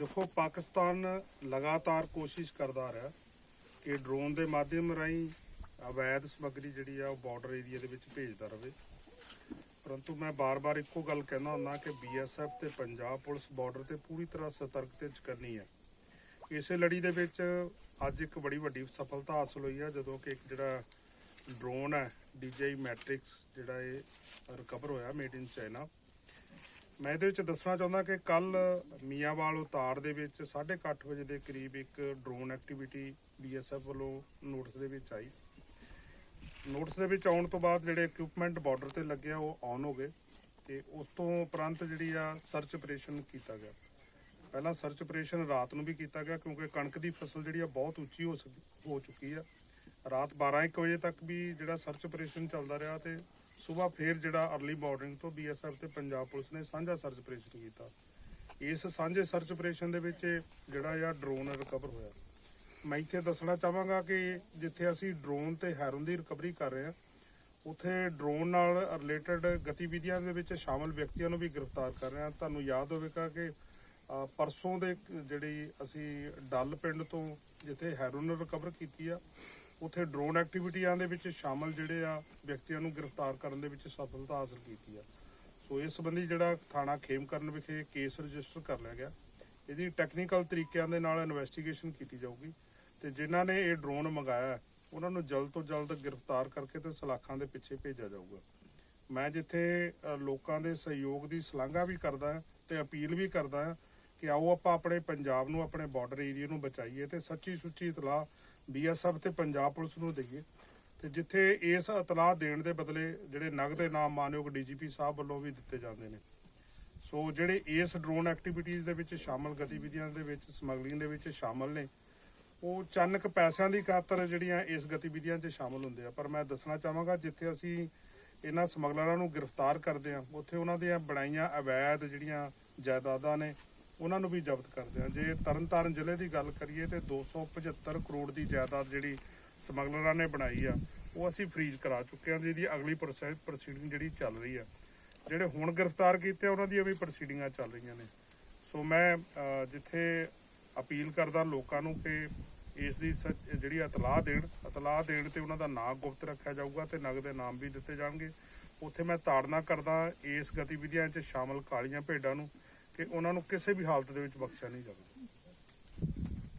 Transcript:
ਦੇਖੋ, ਪਾਕਿਸਤਾਨ ਲਗਾਤਾਰ ਕੋਸ਼ਿਸ਼ ਕਰਦਾ ਰਿਹਾ ਕਿ ਡਰੋਨ ਦੇ ਮਾਧਿਅਮ ਰਾਹੀਂ ਅਵੈਧ ਸਮੱਗਰੀ ਜਿਹੜੀ ਆ ਉਹ ਬਾਰਡਰ ਏਰੀਆ ਦੇ ਵਿੱਚ ਭੇਜਦਾ ਰਹੇ ਪਰੰਤੂ ਮੈਂ ਬਾਰ-ਬਾਰ ਇੱਕੋ ਗੱਲ ਕਹਿੰਦਾ ਹੁੰਦਾ ਕਿ ਬੀਐਸਐਫ ਤੇ ਪੰਜਾਬ ਪੁਲਿਸ ਬਾਰਡਰ ਤੇ ਪੂਰੀ ਤਰ੍ਹਾਂ ਸਤਰਕ ਤੇ ਚਕੰਨੀ ਹੈ ਇਸੇ ਲੜੀ ਦੇ ਵਿੱਚ ਅੱਜ ਇੱਕ ਬੜੀ ਵੱਡੀ ਸਫਲਤਾ ਹਾਸਲ ਹੋਈ ਹੈ ਜਦੋਂ ਕਿ ਇੱਕ ਜਿਹੜਾ ਡਰੋਨ ਹੈ DJI ਮੈਟ੍ਰਿਕਸ ਜਿਹੜਾ ਇਹ ਰਿਕਵਰ ਹੋਇਆ ਮੇਡ ਇਨ ਚਾਈਨਾ ਮੈਂ ਇਹਦੇ ਵਿੱਚ ਦੱਸਣਾ ਚਾਹੁੰਦਾ ਕਿ ਕੱਲ ਮੀਆਂਵਾਲ ਉਤਾਰ ਦੇ ਵਿੱਚ 8:30 ਵਜੇ ਦੇ ਕਰੀਬ ਇੱਕ ਡਰੋਨ ਐਕਟੀਵਿਟੀ ਬੀਐਸਐਫ ਵੱਲੋਂ ਨੋਟਿਸ ਦੇ ਵਿੱਚ ਆਈ। ਨੋਟਿਸ ਦੇ ਵਿੱਚ ਆਉਣ ਤੋਂ ਬਾਅਦ ਜਿਹੜੇ ਇਕਵਿਪਮੈਂਟ ਬਾਰਡਰ ਤੇ ਲੱਗਿਆ ਉਹ ਆਨ ਹੋ ਗਏ ਤੇ ਉਸ ਤੋਂ ਉਪਰੰਤ ਜਿਹੜੀ ਆ ਸਰਚ ਆਪਰੇਸ਼ਨ ਕੀਤਾ ਗਿਆ। ਪਹਿਲਾਂ ਸਰਚ ਆਪਰੇਸ਼ਨ ਰਾਤ ਨੂੰ ਵੀ ਕੀਤਾ ਗਿਆ ਕਿਉਂਕਿ ਕਣਕ ਦੀ ਫਸਲ ਜਿਹੜੀ ਆ ਬਹੁਤ ਉੱਚੀ ਹੋ ਸਕ- ਹੋ ਚੁੱਕੀ ਆ। ਰਾਤ 12:00 ਵਜੇ ਤੱਕ ਵੀ ਜਿਹੜਾ ਸਰਚ ਆਪਰੇਸ਼ਨ ਚੱਲਦਾ ਰਿਹਾ ਤੇ ਸਵੇਰ ਫੇਰ ਜਿਹੜਾ ਅਰਲੀ ਮਾਰਨਿੰਗ ਤੋਂ ਬੀਐਸਐਫ ਤੇ ਪੰਜਾਬ ਪੁਲਿਸ ਨੇ ਸਾਂਝਾ ਸਰਚ ਆਪਰੇਸ਼ਨ ਕੀਤਾ। ਇਸ ਸਾਂਝੇ ਸਰਚ ਆਪਰੇਸ਼ਨ ਦੇ ਵਿੱਚ ਜਿਹੜਾ ਆ ਡਰੋਨ ਰਿਕਵਰ ਹੋਇਆ। ਮੈਂ ਇੱਥੇ ਦੱਸਣਾ ਚਾਹਾਂਗਾ ਕਿ ਜਿੱਥੇ ਅਸੀਂ ਡਰੋਨ ਤੇ ਹੈਰੋਨ ਦੀ ਰਿਕਵਰੀ ਕਰ ਰਹੇ ਹਾਂ, ਉੱਥੇ ਡਰੋਨ ਨਾਲ ਰਿਲੇਟਡ ਗਤੀਵਿਧੀਆਂ ਦੇ ਵਿੱਚ ਸ਼ਾਮਲ ਵਿਅਕਤੀਆਂ ਨੂੰ ਵੀ ਗ੍ਰਿਫਤਾਰ ਕਰ ਰਹੇ ਹਾਂ। ਤੁਹਾਨੂੰ ਯਾਦ ਹੋਵੇਗਾ ਕਿ ਪਰਸੋਂ ਦੇ ਜਿਹੜੀ ਅਸੀਂ ਡੱਲ ਪਿੰਡ ਤੋਂ ਜਿੱਥੇ ਹੈਰੋਨ ਰਿਕਵਰ ਕੀਤੀ ਆ ਉੱਥੇ ਡਰੋਨ ਐਕਟੀਵਿਟੀਆਂ ਦੇ ਵਿੱਚ ਸ਼ਾਮਲ ਜਿਹੜੇ ਆ ਵਿਅਕਤੀਆਂ ਨੂੰ ਗ੍ਰਿਫਤਾਰ ਕਰਨ ਦੇ ਵਿੱਚ ਸਫਲਤਾ ਹਾਸਲ ਕੀਤੀ ਆ। ਸੋ ਇਸ ਸੰਬੰਧੀ ਜਿਹੜਾ ਥਾਣਾ ਖੇਮਕਰਨ ਵਿਖੇ ਕੇਸ ਰਜਿਸਟਰ ਕਰ ਲਿਆ ਗਿਆ। ਇਹਦੀ ਟੈਕਨੀਕਲ ਤਰੀਕਿਆਂ ਦੇ ਨਾਲ ਇਨਵੈਸਟੀਗੇਸ਼ਨ ਕੀਤੀ ਜਾਊਗੀ ਤੇ ਜਿਨ੍ਹਾਂ ਨੇ ਇਹ ਡਰੋਨ ਮੰਗਾਇਆ ਹੈ, ਉਹਨਾਂ ਨੂੰ ਜਲਦ ਤੋਂ ਜਲਦ ਗ੍ਰਿਫਤਾਰ ਕਰਕੇ ਤੇ ਸਲਾਖਾਂ ਦੇ ਪਿੱਛੇ ਭੇਜਿਆ ਜਾਊਗਾ। ਮੈਂ ਜਿੱਥੇ ਲੋਕਾਂ ਦੇ ਸਹਿਯੋਗ ਦੀ ਸ਼ਲਾਘਾ ਵੀ ਕਰਦਾ ਹਾਂ ਤੇ ਅਪੀਲ ਵੀ ਕਰਦਾ ਹਾਂ ਕਿ ਆਓ ਆਪਾਂ ਆਪਣੇ ਪੰਜਾਬ ਨੂੰ ਆਪਣੇ ਬਾਰਡਰ ਏਰੀਆ ਨੂੰ ਬਚਾਈਏ ਤੇ ਸੱਚੀ ਸੁੱਚੀ ਇਤਲਾਹ ਬੀਐਸਐਫ ਤੇ ਪੰਜਾਬ ਪੁਲਿਸ ਨੂੰ ਦਈਏ। ਤੇ ਜਿੱਥੇ ਇਸ ਇਤਲਾਹ ਦੇਣ ਦੇ ਬਦਲੇ ਜਿਹੜੇ ਨਗਦ ਇਨਾਮ ਮਾਨਯੋਗ ਡੀਜੀਪੀ ਸਾਹਿਬ ਵੱਲੋਂ ਵੀ ਦਿੱਤੇ ਜਾਂਦੇ ਨੇ। ਸੋ ਜਿਹੜੇ ਇਸ ਡਰੋਨ ਐਕਟੀਵਿਟੀਜ਼ ਦੇ ਵਿੱਚ ਸ਼ਾਮਲ, ਗਤੀਵਿਧੀਆਂ ਦੇ ਵਿੱਚ, ਸਮਗਲਿੰਗ ਦੇ ਵਿੱਚ ਸ਼ਾਮਲ ਨੇ, ਉਹ ਚੰਨਕ ਪੈਸਿਆਂ ਦੀ ਖਾਤਰ ਜਿਹੜੀਆਂ ਇਸ ਗਤੀਵਿਧੀਆਂ 'ਚ ਸ਼ਾਮਲ ਹੁੰਦੇ ਆ। ਪਰ ਮੈਂ ਦੱਸਣਾ ਚਾਹਾਂਗਾ, ਜਿੱਥੇ ਅਸੀਂ ਇਹਨਾਂ ਸਮਗਲਰਾਂ ਨੂੰ ਗ੍ਰਿਫਤਾਰ ਕਰਦੇ ਆ ਉੱਥੇ ਉਹਨਾਂ ਦੀਆਂ ਬਣਾਈਆਂ ਅਵੈਧ ਜਿਹੜੀਆਂ ਜਾਇਦਾਦਾਂ ਨੇ ਉਹਨਾਂ ਨੂੰ ਵੀ ਜ਼ਬਤ ਕਰਦੇ ਆ ਜੇ ਤਰਨਤਾਰਨ ਜ਼ਿਲ੍ਹੇ ਦੀ ਗੱਲ ਕਰੀਏ ਤੇ 275 ਕਰੋੜ ਦੀ ਜਾਇਦਾਦ ਜਿਹੜੀ ਸਮਗਲਰਾਂ ਨੇ ਬਣਾਈ ਆ, ਉਹ ਅਸੀਂ ਫ੍ਰੀਜ਼ ਕਰਾ ਚੁੱਕੇ ਆ ਜਿਹਦੀ ਅਗਲੀ ਪ੍ਰੋਸੈਸ ਪ੍ਰੋਸੀਡਿੰਗ ਜਿਹੜੀ ਚੱਲ ਰਹੀ ਆ। ਜਿਹੜੇ ਹੁਣ ਗ੍ਰਿਫਤਾਰ ਕੀਤੇ ਉਹਨਾਂ ਦੀਆਂ ਵੀ ਪ੍ਰੋਸੀਡਿੰਗਾਂ ਚੱਲ ਰਹੀਆਂ ਨੇ। ਸੋ ਮੈਂ ਜਿੱਥੇ ਅਪੀਲ ਕਰਦਾ ਲੋਕਾਂ ਨੂੰ ਕਿ ਇਸ ਦੀ ਸੱਚ- ਜਿਹੜੀ ਇਤਲਾਹ ਦੇਣ ਇਤਲਾਹ ਦੇਣ ਤੇ ਉਹਨਾਂ ਦਾ ਨਾਂ ਗੁਪਤ ਰੱਖਿਆ ਜਾਊਗਾ ਤੇ ਨਗਦ ਨਾਮ ਵੀ ਦਿੱਤੇ ਜਾਣਗੇ। ਉੱਥੇ ਮੈਂ ਤਾੜਨਾ ਕਰਦਾ ਇਸ ਗਤੀਵਿਧੀਆਂ 'ਚ ਸ਼ਾਮਲ ਕਾਲੀਆਂ ਭੇਡਾਂ ਨੂੰ ਕਿ ਉਹਨਾਂ ਨੂੰ ਕਿਸੇ ਵੀ ਹਾਲਤ ਦੇ ਵਿੱਚ ਬਖਸ਼ਿਆ ਨਹੀਂ ਜਾਵੇਗਾ